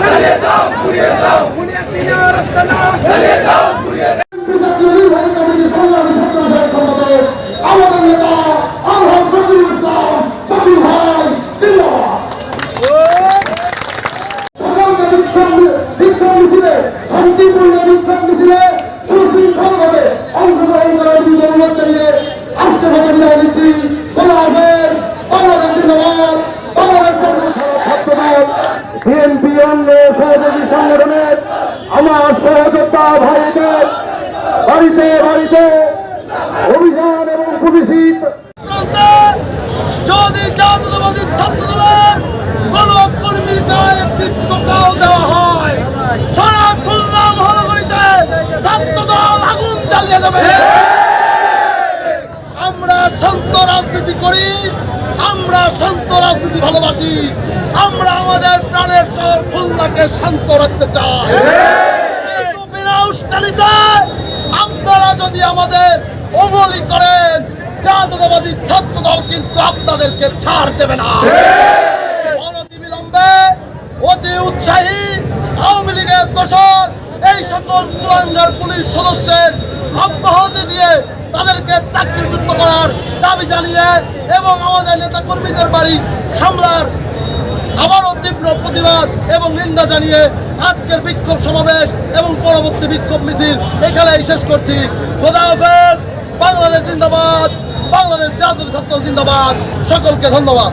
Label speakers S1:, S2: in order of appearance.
S1: Puliye dao, puliye dao. এই লড়াই দেশ বাঁচানো চলো রে চলো আওয়ামী লীগের রাস্তা না পুলিশ লীগের রাস্তা না টেন্ডার লীগের রাস্তা না ধর্ষণ লীগের রাস্তা না পুলিশ লীগের রাস্তা না
S2: আমাদের নেতা আলহাজ নজরুল ইসলাম বাবুল ভাই জিন্দাবাদ সকালকে বিক্ষোভ বিক্ষোভ মিছিলে শান্তিপূর্ণ বিক্ষোভ মিছিলে সুশৃঙ্খলভাবে অংশগ্রহণ করার জন্য অনুরোধ জানিয়ে আজকে থেকে বিদায় দিচ্ছি খোলা হাফেজ বাংলাদেশ জিন্দাবাদ বাংলাদেশ ছাত্রদল বিএনপি অন্য সহযোগী সংগঠনের আমার সহযোদ্ধা ভাইদের বাড়িতে বাড়িতে অভিযান এবং পুলিশি
S3: যদি জাতীয়তাবাদী ছাত্র দলের কোন কর্মীর গায়ে একটি টোকাও দেওয়া হয়, সারা খুলনা মহানগরীতে ছাত্র দল আগুন জ্বালিয়ে দেবে আমরা শান্ত রাজনীতি করি আমরা শান্ত রাজনীতি ভালোবাসি। আমরা আমাদের প্রাণের শহর খুলনাকে শান্ত রাখতে চাই। আপনারা যদি আমাদের অবলি করেন, জাতীয়তাবাদী ছাত্র দল কিন্তু আপনাদেরকে ছাড় দেবে না। অনতি বিলম্বে, অতি উৎসাহী আওয়ামী লীগের দোষর এই সকল কুলাঙ্গার পুলিশ সদস্যের অব্যাহতি তাদেরকে চাকরিচ্যুত করার দাবি জানিয়ে এবং আমাদের নেতা কর্মীদের বাড়ি হামলার আবারও তীব্র প্রতিবাদ এবং নিন্দা জানিয়ে আজকের বিক্ষোভ সমাবেশ এবং পরবর্তী বিক্ষোভ মিছিল এখানেই শেষ করছি। খোদা হাফেজ, বাংলাদেশ জিন্দাবাদ, বাংলাদেশ জাতীয় ছাত্র জিন্দাবাদ। সকলকে ধন্যবাদ।